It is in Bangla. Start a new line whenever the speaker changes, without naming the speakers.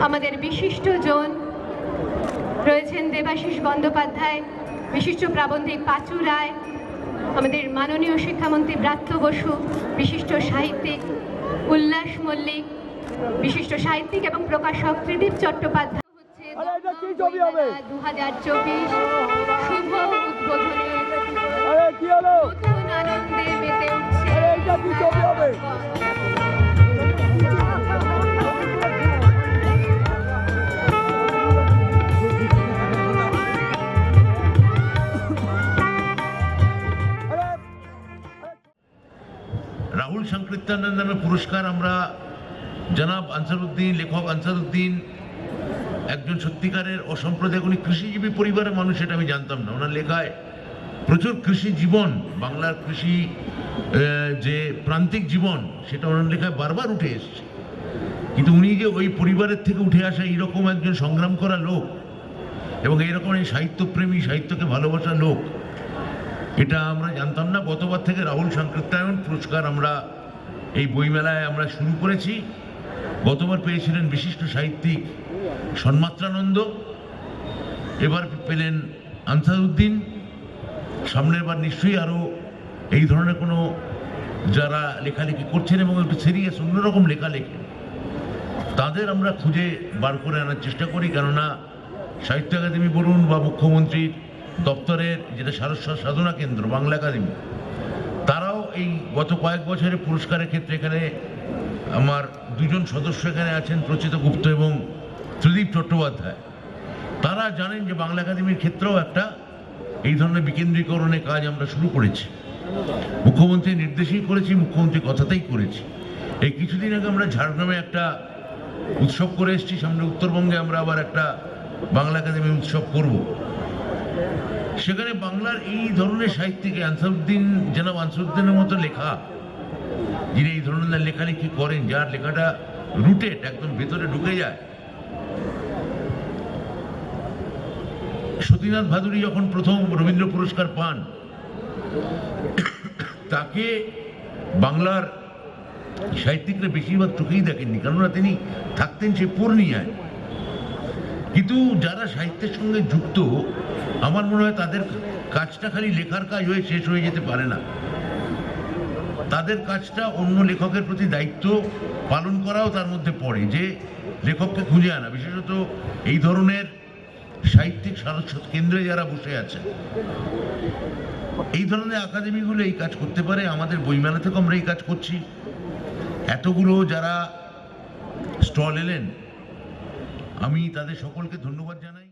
আমাদের বিশিষ্ট জন রয়েছেন দেবাশিস বন্দ্যোপাধ্যায় বিশিষ্ট প্রাবন্ধিক পাচু রায় আমাদের মাননীয় শিক্ষামন্ত্রী ব্রাত্য বসু বিশিষ্ট সাহিত্যিক উল্লাস মল্লিক বিশিষ্ট সাহিত্যিক এবং প্রকাশক ত্রিদীপ চট্টোপাধ্যায় হচ্ছে? দু হাজার চব্বিশ শুভ
রাহুল সংকীর্তনের নামে পুরস্কার আমরা জনাব আনসারুদ্দিন, লেখক আনসারুদ্দিন, একজন সত্যিকারের অসম্প্রদায়িক উনি কৃষিজীবী পরিবারের মানুষ এটা আমি জানতাম না। ওনার লেখায় প্রচুর কৃষি জীবন, বাংলার কৃষি যে প্রান্তিক জীবন, সেটা ওনার লেখায় বারবার উঠে এসছে। কিন্তু উনি যে ওই পরিবারের থেকে উঠে আসা এইরকম একজন সংগ্রাম করা লোক এবং এইরকম এই সাহিত্যপ্রেমী, সাহিত্যকে ভালোবাসা লোক এটা আমরা জানতাম না। গতবার থেকে রাহুল সংকীর্তায়ন পুরস্কার আমরা এই বইমেলায় আমরা শুরু করেছি। গতবার পেয়েছিলেন বিশিষ্ট সাহিত্যিক সন্মাত্রানন্দ। এবার পেলেন আনসারউদ্দিন। সামনের বার নিশ্চয়ই আরও এই ধরনের কোনো যারা লেখালেখি করছেন এবং একটু সিরিয়াস অন্যরকম লেখা লেখেন তাদের আমরা খুঁজে বার করে আনার চেষ্টা করি। কেননা সাহিত্য একাডেমি বলুন বা মুখ্যমন্ত্রীর দপ্তরের যেটা সারস্বত সাধনা কেন্দ্র, বাংলা একাডেমি, তারাও এই গত কয়েক বছরে পুরস্কারের ক্ষেত্রে এখানে আমার দুজন সদস্য এখানে আছেন, প্রচিত গুপ্ত এবং ত্রিদীপ চট্টোপাধ্যায়। তারা জানেন যে বাংলা একাডেমির ক্ষেত্রেও একটা এই ধরনের বিকেন্দ্রীকরণের কাজ আমরা শুরু করেছি। মুখ্যমন্ত্রী নির্দেশেই করেছি, মুখ্যমন্ত্রী কথাতেই করেছি। এই কিছুদিন আগে আমরা ঝাড়গ্রামে একটা উৎসব করে এসেছি, সামনে উত্তরবঙ্গে আমরা আবার একটা বাংলা একাডেমি উৎসব করব। সেখানে বাংলার এই ধরনের সাহিত্যিক আনসারুদ্দিন জনাব আনসারুদ্দিনের মতো লেখা, যিনি এই ধরনের লেখালেখি করেন, যার লেখাটা রুটেড, একদম ভেতরে ঢুকে যায়। সতীনাথ ভাদুরী যখন প্রথম রবীন্দ্র পুরস্কার পান, তাকে বাংলার সাহিত্যিকরা বেশিরভাগ চোখেই দেখেননি, কেননা তিনি থাকতেন সে পূর্ণিয়ায়। কিন্তু যারা সাহিত্যের সঙ্গে যুক্ত, আমার মনে হয় তাদের কাজটা খালি লেখার কাজ হয়ে শেষ হয়ে যেতে পারে না। তাদের কাজটা অন্য লেখকের প্রতি দায়িত্ব পালন করাও তার মধ্যে পড়ে, যে লেখককে খুঁজে আনা। বিশেষত এই ধরনের সাহিত্যিক সারস্বত কেন্দ্রে যারা বসে আছেন, এই ধরনের একাডেমিগুলো এই কাজ করতে পারে। আমাদের বইমেলা থেকে আমরা এই কাজ করছি। এতগুলো যারা স্টল এলেন আমি তাদের সকলকে ধন্যবাদ জানাই।